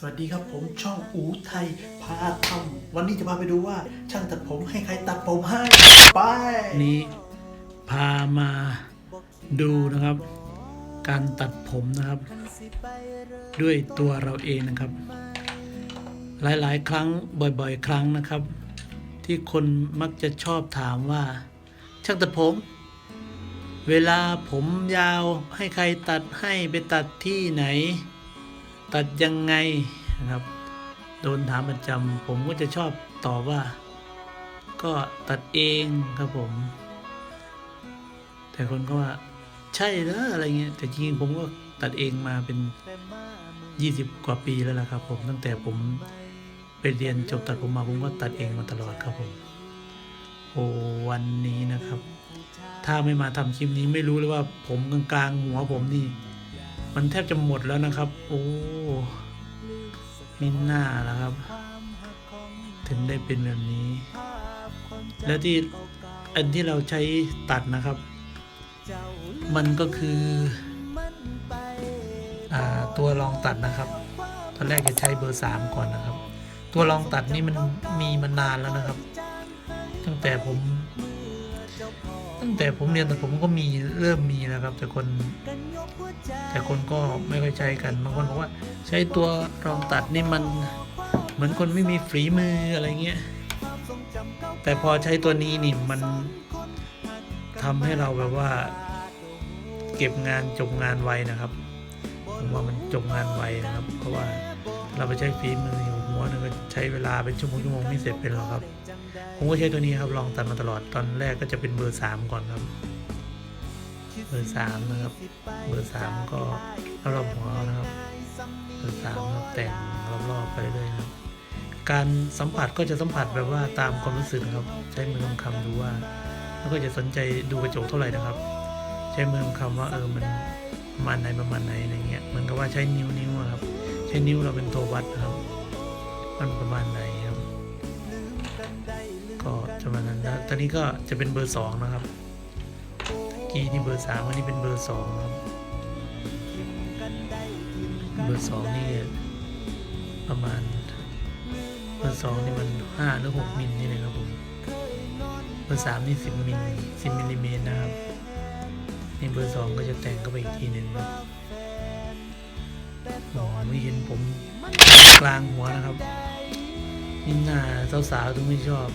สวัสดีครับผมช่องอูไทยพาทำวันนี้จะพาไปดูว่าช่างตัดผมให้ใครตัดผมให้ไปนี้พามาดูนะครับ การตัดผมนะครับ ด้วยตัวเราเองนะครับ หลายๆ ครั้งบ่อยๆ ครั้งนะครับ ที่คนมักจะชอบถามว่า ช่างตัดผม เวลาผมยาวให้ใครตัดให้ไปตัดที่ไหน ตัดยังไงนะครับ โดนถามประจำผมก็จะชอบตอบว่า ก็ตัดเองครับผม แต่คนก็ว่าใช่เหรออะไรเงี้ยแต่จริงๆผมก็ตัดเองมาเป็นยี่สิบกว่าปีแล้วล่ะครับ ผมตั้งแต่ผมไปเรียนจบตัดผมมาผมก็ตัดเองมาตลอดครับผมโอ้วันนี้นะครับ ถ้าไม่มาทำคลิปนี้ไม่รู้เลยว่าผมกลางๆหัวผมนี่ มันแทบจะหมดแล้วนะครับ โอ้มิน่าแล้วครับ ถึงได้เป็นแบบนี้ แล้วที่อันที่เราใช้ตัดนะครับ มันก็คืออตัวรองตัดนะครับตอนแรกจะใช้เบอร์สามก่อนนะครับ ตัวรองตัดนี่มันมีมานานแล้วนะครับ ตั้งแต่ผม ตั้งแต่ผมเรียนแต่ผมก็มีเริ่มมีแล้วครับ แต่คน แต่คนก็ไม่ค่อยใช้กันบางคนบอกว่าใช้ตัวรองตัดนี่มันเหมือนคนไม่มีฝีมืออะไรเงี้ยแต่พอใช้ตัวนี้นี่มันทำให้เราแบบว่า เก็บงานจบงานไวนะครับผมว่ามันจบงานไวนะครับ เพราะว่าเราไปใช้ฝีมืออยู่หัวนึงก็ใช้เวลาเป็นชั่วโมงชั่วโมงไม่เสร็จเป็นหรอกครับ ผมก็ใช้ตัวนี้ครับลองตัดมาตลอดตอนแรกก็จะเป็นเบอร์สามก่อนครับ เบอร์สามนะครับ เบอร์สามก็รอบๆหัวนะครับ เบอร์สามครับแต่งรอบๆไปเรื่อยๆนะครับ การสัมผัสก็จะสัมผัสแบบว่าตามความรู้สึกนะครับ ใช้มือคำคำดูว่า แล้วก็จะสนใจดูกระจกเท่าไหร่นะครับ ใช้มือคำคำว่าเออมันประมาณไหนประมาณไหนอะไรเงี้ยเหมือนกับว่าใช้นิ้วนิ้วครับ ใช้นิ้วเราเป็นตัววัดนะครับ มันประมาณไหนครับ ก็จะประมาณนั้นแล้วตอนนี้ก็จะเป็นเบอร์สองนะครับ กี้นี่เบอร์สามวันนี้เป็นเบอร์สองครับ เบอร์สองนี่ประมาณ เบอร์สองนี่มันห้าหรือหกมิลนี่เลยครับผม เบอร์สามนี่สิบมิลสิบมิลลิเมตรนะครับนี่เบอร์สองก็จะแต่งเข้าไปอีกทีหนึ่งครับโอ้ไม่เห็นผมกลางหัวนะครับ นี่หน้าสาวๆถึงไม่ชอบ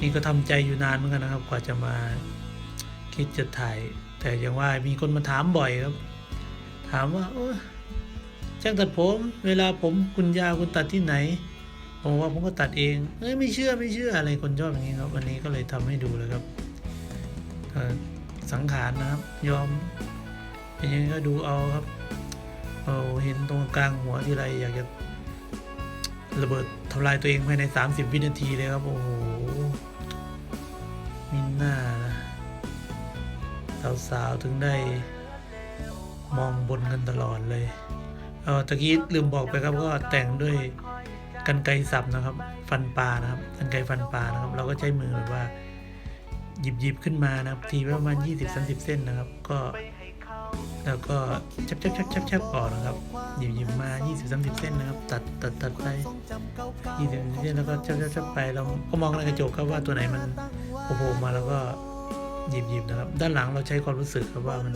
นี่ก็ทำใจอยู่นานเหมือนกันนะครับ กว่าจะมา คิดจะถ่าย แต่อย่างว่ามีคนมาถามบ่อยครับ ถามว่าโอ้ช่างตัดผม เวลาผมคุณยาวคุณตัดที่ไหน ผมว่าผมก็ตัดเองเอ้ยไม่เชื่อไม่เชื่ออะไรคนชอบอย่างนี้ครับ วันนี้ก็เลยทำให้ดูเลยครับออสังขารนะครับ ยอมเป็นยังไงก็ดูเอาครับเอาเห็นตรงกลางหัวที่ไรอยากจะระเบิดทำลายตัวเองภายใน 30 วินาทีเลยครับ โอ้โหมินน่า สาวๆ ถึงได้มองบนกันตลอดเลยเออตะกี้ลืมบอกไปครับก็แต่งด้วยกันไกสับนะครับ ฟันปลานะครับกันไกฟันปลานะครับ เราก็ใช้มือแบบว่า หยิบหยิบขึ้นมานะครับ ทีประมาณ 20-30 เส้นนะครับ ก็แล้วก็ชับชับชับชับชับออกนะครับหยิบหยิบมา 20-30 เส้นนะครับ ตัดตัดตัดไป20เส้นแล้วก็ชับชับชับไปเราก็มองในกระจกครับว่าตัวไหนมันโผล่มาแล้วก็ หยิบหยิบนะครับ ด้านหลังเราใช้ความรู้สึกครับว่ามัน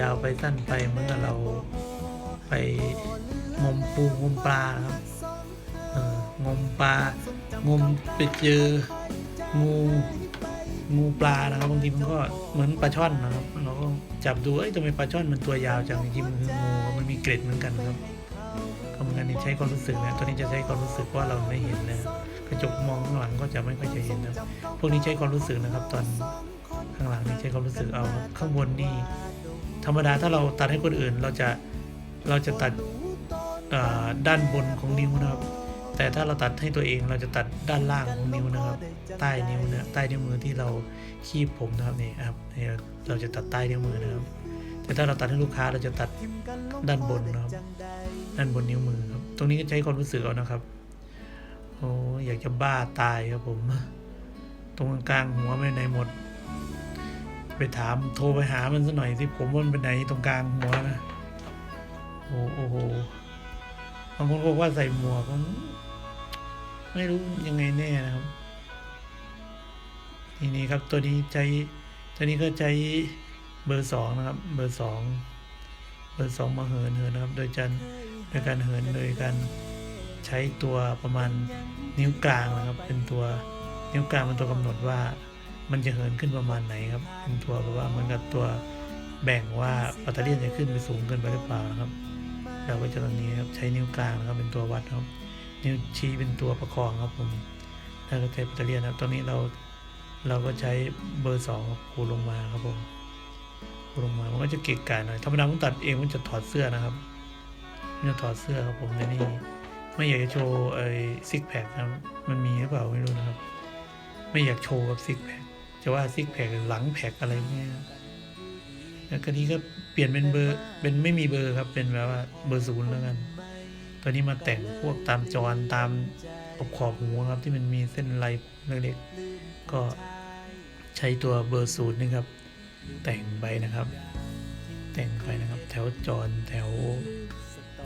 ยาวไปสั้นไปเหมือนกับเราไปงมปูงมปลาครับเอองมปลางมไปเจองูงูปลานะครับบางทีมันก็เหมือนปลาช่อนนะครับเราก็จับดูเอ้ยทำไมปลาช่อนมันตัวยาวจังจริงมันคืองูมันมีเกร็ดเหมือนกันครับก็เหมือนกันนี่ใช้ความรู้สึกนะตัวนี้จะใช้ความรู้สึกเพราเราไม่เห็นนะกระจกมองข้างหลังก็จะไม่ค่อยจะเห็นนะพวกนี้ใช้ความรู้สึกนะครับ ตอน ข้างหลังนี่ใช้ความรู้สึกเอาข้างบนนี่ธรรมดาถ้าเราตัดให้คนอื่นเราจะเราจะตัดด้านบนของนิ้วนะครับ แต่ถ้าเราตัดให้ตัวเองเราจะตัดด้านล่างของนิ้วนะครับ ใต้นิ้วเนี่ยใต้นิ้วมือที่เราคีบผมนะครับนี่ครับเราจะตัดใต้นิ้วมือนะครับ แต่ถ้าเราตัดให้ลูกค้าเราจะตัดด้านบนนะครับ ด้านบนนิ้วมือครับ ตรงนี้ก็ใช้ความรู้สึกเอานะครับโอ้อยากจะบ้าตายครับผม ตรงกลางหัวไม่ไหนหมด ไปถามโทรไปหามันสักหน่อยสิผมว่ามันเป็นไหนตรงกลางหัวนะโอ้โหบางคนบอกว่าใส่หมวกผมไม่รู้ยังไงแน่นะครับทีนี้ครับตัวนี้ใช้ตัวนี้ก็ใช้เบอร์สองนะครับ เบอร์สองเบอร์สองมาเหินเหินนะครับ โดยการโดยการเหินโดยการใช้ตัวประมาณนิ้วกลางนะครับ เป็นตัวนิ้วกลางเป็นตัวกำหนดว่า มันจะเหินขึ้นประมาณไหนครับเป็นตัวแบบว่าเหมือนกับตัวแบ่งว่าปัตเตอร์เลียนจะขึ้นไปสูงเกินไปหรือเปล่านะครับ เราก็จะตรงนี้ครับใช้นิ้วกลางนะครับเป็นตัววัดครับ นิ้วชี้เป็นตัวประคองครับผมแล้วก็ใช้ปัตเตอร์เลียนครับตรงนี้เราเราก็ใช้เบอร์สองครูลงมาครับผมคูลงมามันก็จะเกะกะหน่อยธรรมดาผมตัดเองมันจะถอดเสื้อนะครับมันจะถอดเสื้อครับผมในนี่ไม่อยากจะโชว์ไอ้ซิกแพคนะครับมันมีหรือเปล่าไม่รู้นะครับ ไม่อยากโชว์กับซิกแพค จะว่าซิกแพคหลังแพคอะไรพวกเนี้ยแล้วก็นี้ก็เปลี่ยนเป็นเบอร์เป็นไม่มีเบอร์ครับเป็นแบบว่าเบอร์ศูนย์แล้วกันตอนนี้มาแต่งพวกตามจรตามขอบขอบหัวครับที่มันมีเส้นลายเล็กๆก็ใช้ตัวเบอร์ศูนย์นี่ครับ แต่งไปนะครับ แต่งไปนะครับ แถวจรแถว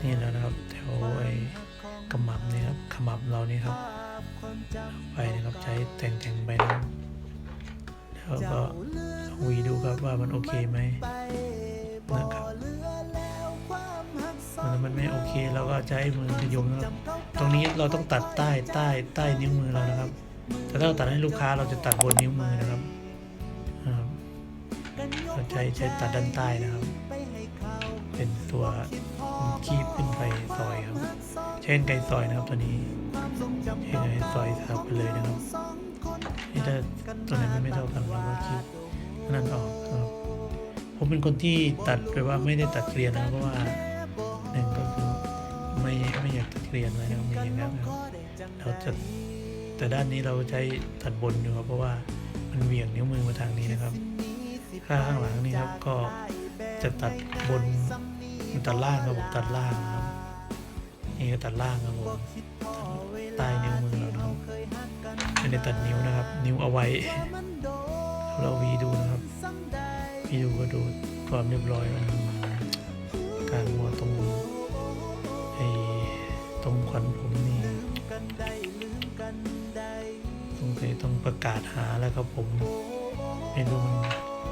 นี่แล้วนะครับ แถวไอ้กระหมับนี่ครับขมับเรานี่ครับไปนะครับใช้แต่งแต่งไปนะครับ แล้วก็ลองวีดูครับว่ามันโอเคไหมนะครับถ้ามันไม่โอเคเราก็ใช้มือขยมนะครับ ตรงนี้เราต้องตัดใต้ใต้ใต้นิ้วมือเรานะครับ แต่ถ้าเราตัดให้ลูกค้าเราจะตัดบนนิ้วมือนะครับเราใช้ใช้ตัดด้านใต้นะครับ เป็นตัวคีบขึ้นไปซอยครับใช้กรรไกรซอยนะครับตัวนี้ใช้ไกรซอยทับไปเลยนะครับ ถ้าตัวไหนมันไม่เท่ากันเราก็คีบอันนั่นออกครับผมเป็นคนที่ตัดไปว่าไม่ได้ตัดเกลียนนะเพราะว่าหนึ่งก็คือไม่ไม่อยากตัดเกลียนเลยนะครับมีอย่างนั้นครับเราจะแต่ด้านนี้เราใช้ตัดบนอยู่ครับเพราะว่ามันเหวี่ยงนิ้วมือมาทางนี้นะครับข้างข้างหลังนี่ครับก็จะตัดบนตัดล่างครับผมตัดล่างนะครับนี่ก็ตัดล่างครับผมใต้นิ้วมือเรานะ ไม่ได้ตัดนิ้วนะครับ นิ้วเอาไว้เราวีดูนะครับวีดูก็ดูความเรียบร้อยนะครับการมัวตรงไอ้ตรงขวัญผมนี่สงสัยต้องประกาศหาแล้วครับผมไม่รู้มัน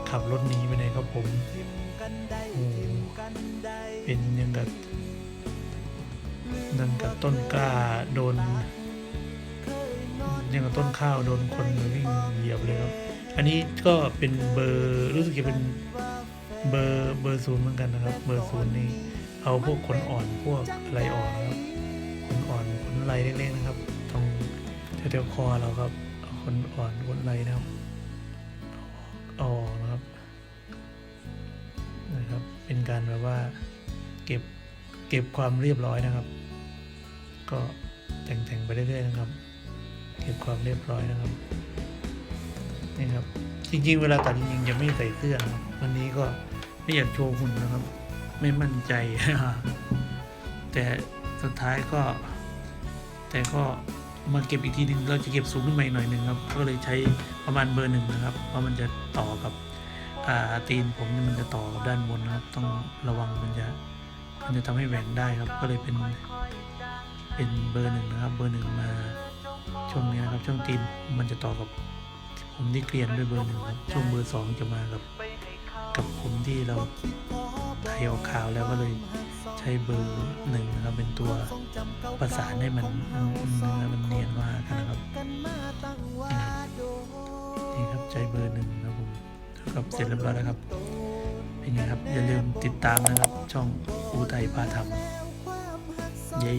ขับรถหนีไปไหนครับผมโอ้เป็นยังกับยังกับต้นกล้าโดน ยังกับต้นข้าวโดนคนวิ่งเหยียบเลยครับ อันนี้ก็เป็นเบอร์รู้สึกจะเป็นเบอร์เบอร์ศูนย์เหมือนกันนะครับ เบอร์ศูนย์นี่เอาพวกขนอ่อนพวกอะไรอ่อนนะครับขนอ่อนขนไรเล็กๆนะครับตรงแถวๆคอเราครับเอาคนอ่อนคนไรนะครับออกนะครับนะครับ เป็นการแบบว่าเก็บเก็บความเรียบร้อยนะครับ ก็แต่งๆไปเรื่อยๆนะครับ ก็บความเรียบร้อยนะครับนี่ครับ จริง ๆ เวลาตัดจริงๆจะไม่ใส่เสื้อนะครับวันนี้ก็ไม่อยากโชว์หุ่นนะครับ ไม่มั่นใจ แต่สุดท้ายก็ แต่ก็มาเก็บอีกทีนึงเราจะเก็บสูงขึ้นมาอีกหน่อยหนึ่งครับ ก็เลยใช้ประมาณเบอร์หนึ่งนะครับ เพราะมันจะต่อกับตีนผมมันจะต่อกับด้านบนนะครับ ต้องระวังมันจะมันจะทำให้แหว่งได้ครับ ก็เลยเป็นเป็นเบอร์หนึ่งนะครับ เบอร์หนึ่งมา ช่วงนี้นะครับช่วงตีนมันจะต่อกับผมที่เกลียนด้วยเบอร์หนึ่งครับช่วงเบอร์สองจะมากับ กับผมที่เราไทยออกข่าวแล้วก็เลยใช้เบอร์หนึ่งนะครับเป็นตัวประสานให้มันมันมันมันเนียนมากนะครับนี่ครับใช้เบอร์หนึ่งนะครับผมเท่ากับเสร็จเรียบร้อยแล้วครับเป็นไงครับอย่าลืมติดตามนะครับช่องอูไทยพาทำเย้